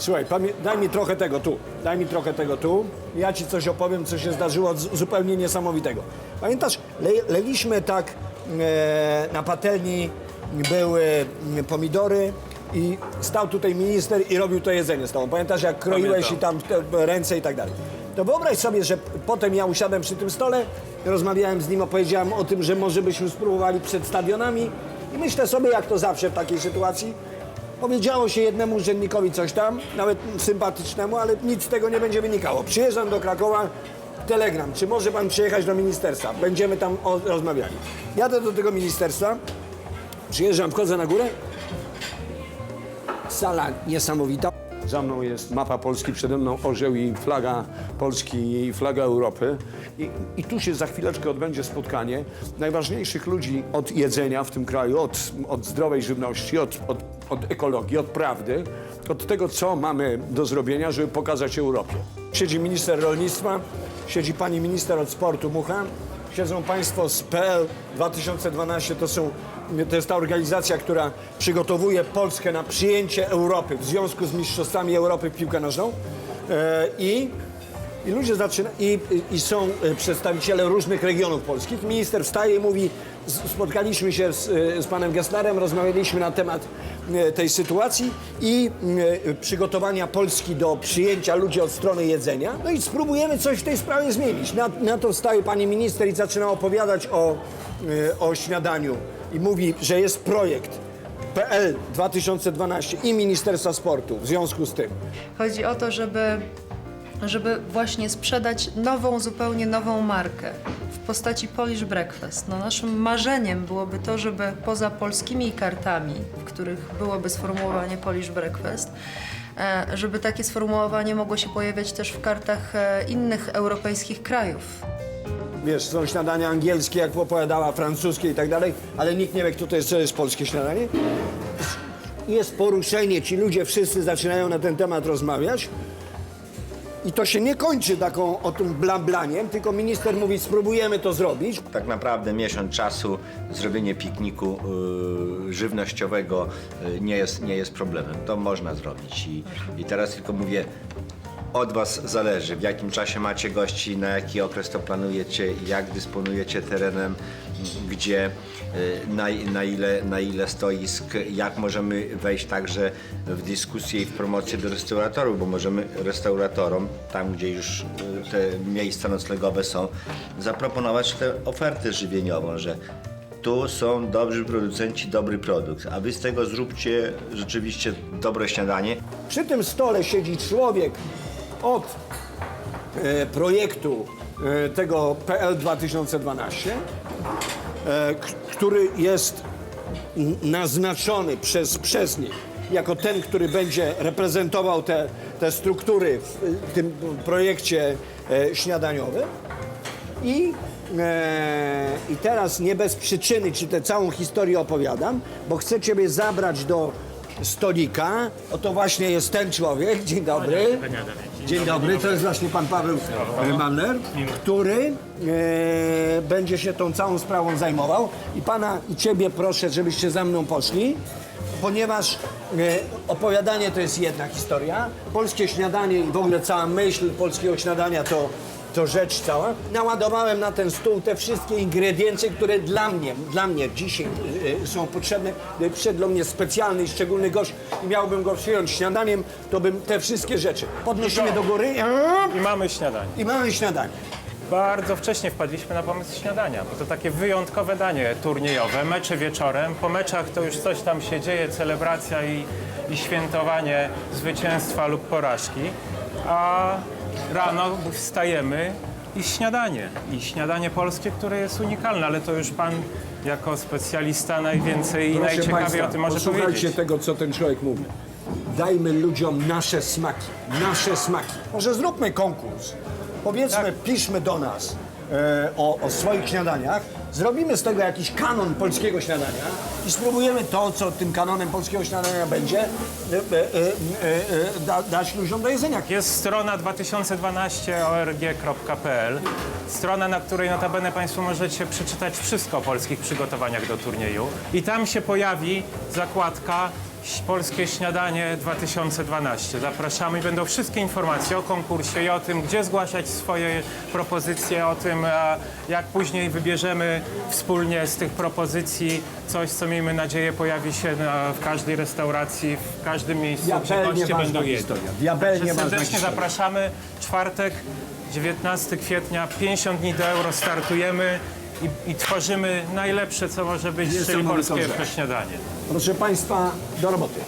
Słuchaj, daj mi trochę tego tu. Daj mi trochę tego tu. Ja ci coś opowiem, co się zdarzyło zupełnie niesamowitego. Pamiętasz, le, leliśmy tak e, na patelni, były mm, pomidory i stał tutaj minister i robił to jedzenie z tobą. Pamiętasz, jak kroiłeś i tam te ręce i tak dalej. To wyobraź sobie, że potem ja usiadłem przy tym stole, rozmawiałem z nim, opowiedziałem o tym, że może byśmy spróbowali przed stadionami i myślę sobie, jak to zawsze w takiej sytuacji, Powiedziało się jednemu urzędnikowi coś tam, nawet sympatycznemu, ale nic z tego nie będzie wynikało. Przyjeżdżam do Krakowa, telegram, czy może pan przyjechać do ministerstwa? Będziemy tam rozmawiali. Jadę do tego ministerstwa, przyjeżdżam, wchodzę na górę, sala niesamowita. Za mną jest mapa Polski, przede mną orzeł i flaga Polski i flaga Europy. I, I tu się za chwileczkę odbędzie spotkanie najważniejszych ludzi od jedzenia w tym kraju, od, od zdrowej żywności, od, od, od ekologii, od prawdy, od tego, co mamy do zrobienia, żeby pokazać Europie. Siedzi minister rolnictwa, siedzi pani minister od sportu Mucha, siedzą państwo z PL 2012, to, są, to jest ta organizacja, która przygotowuje Polskę na przyjęcie Europy w związku z Mistrzostwami Europy w piłkę nożną. E, I, i ludzie zaczynają, i, i, są e, przedstawiciele różnych regionów polskich. Minister wstaje i mówi, spotkaliśmy się z, e, z panem Gesslerem, rozmawialiśmy na temat e, tej sytuacji i przygotowania Polski do przyjęcia ludzi od strony jedzenia. No i spróbujemy coś w tej sprawie zmienić. Na, na to wstaje pani minister i zaczyna opowiadać o, o śniadaniu i mówi, że jest projekt PL 2012 i Ministerstwa Sportu w związku z tym. Chodzi o to, żeby, żeby właśnie sprzedać nową, zupełnie nową markę w postaci Polish Breakfast. No, naszym marzeniem byłoby to, żeby poza polskimi kartami, w których byłoby sformułowanie Polish Breakfast, e, żeby takie sformułowanie mogło się pojawiać też w kartach e, innych europejskich krajów. Wiesz, są śniadania angielskie, jak opowiadała, francuskie i tak dalej, ale nikt nie wie, kto to jest, co jest polskie śniadanie. Jest poruszenie, ci ludzie wszyscy zaczynają na ten temat rozmawiać. I to się nie kończy taką o tym blablaniem, tylko minister mówi, spróbujemy to zrobić. Tak naprawdę miesiąc czasu zrobienie pikniku y, żywnościowego y, nie, jest, nie jest problemem. To można zrobić. I, I teraz tylko mówię, od Was zależy, w jakim czasie macie gości, na jaki okres to planujecie, jak dysponujecie terenem, gdzie, y, na, na, ile, na ile stoisk, jak możemy wejść także w dyskusję i w promocję do restauratorów, bo możemy restauratorom, tam gdzie już y, te miejsca noclegowe są, zaproponować tę ofertę żywieniową, że tu są dobrzy producenci, dobry produkt, a wy z tego zróbcie rzeczywiście dobre śniadanie. Przy tym stole siedzi człowiek od e, projektu e, tego PL 2012, e, który jest naznaczony przez, przez nich jako ten, który będzie reprezentował te, te struktury w tym projekcie śniadaniowym. I, e, I teraz nie bez przyczyny ci tę całą historię opowiadam, bo chcę ciebie zabrać do stolika. Oto właśnie jest ten człowiek. Dzień dobry. Dzień dobry, to jest właśnie pan Paweł Manner, który e, będzie się tą całą sprawą zajmował. I pana i ciebie proszę, żebyście za mną poszli. Ponieważ e, opowiadanie to jest jedna historia, polskie śniadanie i w ogóle cała myśl polskiego śniadania to to rzecz cała. Naładowałem na ten stół te wszystkie ingrediencje, które dla mnie, dla mnie dzisiaj y, y, są potrzebne. Przyszedł do mnie specjalny i szczególny gość i miałbym go przyjąć śniadaniem, to bym te wszystkie rzeczy podnosimy do góry I mamy śniadanie. i mamy śniadanie. Bardzo wcześnie wpadliśmy na pomysł śniadania, bo to takie wyjątkowe danie turniejowe, mecze wieczorem. Po meczach to już coś tam się dzieje, celebracja i, i świętowanie zwycięstwa lub porażki. A rano wstajemy i śniadanie. I śniadanie polskie, które jest unikalne, ale to już pan jako specjalista najwięcej i Proszę najciekawiej Państwa, o tym może posłuchajcie powiedzieć. tego, co ten człowiek mówi. Dajmy ludziom nasze smaki, nasze smaki. Może zróbmy konkurs. Powiedzmy, Tak. piszmy do nas e, o, o swoich śniadaniach. Zrobimy z tego jakiś kanon polskiego śniadania i spróbujemy to, co tym kanonem polskiego śniadania będzie, e, e, e, da, dać ludziom do jedzenia. Jest strona 2012org.pl, strona, na której notabene Państwo możecie przeczytać wszystko o polskich przygotowaniach do turnieju. I tam się pojawi zakładka Polskie Śniadanie 2012. Zapraszamy i będą wszystkie informacje o konkursie i o tym, gdzie zgłaszać swoje propozycje, o tym, a, jak później wybierzemy wspólnie z tych propozycji coś, co miejmy nadzieję pojawi się na, w każdej restauracji, w każdym miejscu, gdzie Diabelnie goście ważna będą jedli. historia. Diabelnie Także ważna serdecznie historia. zapraszamy. Czwartek, 19 kwietnia, 50 dni do euro startujemy i, i tworzymy najlepsze, co może być, Jestem czyli na polskie śniadanie. Proszę Państwa, do roboty.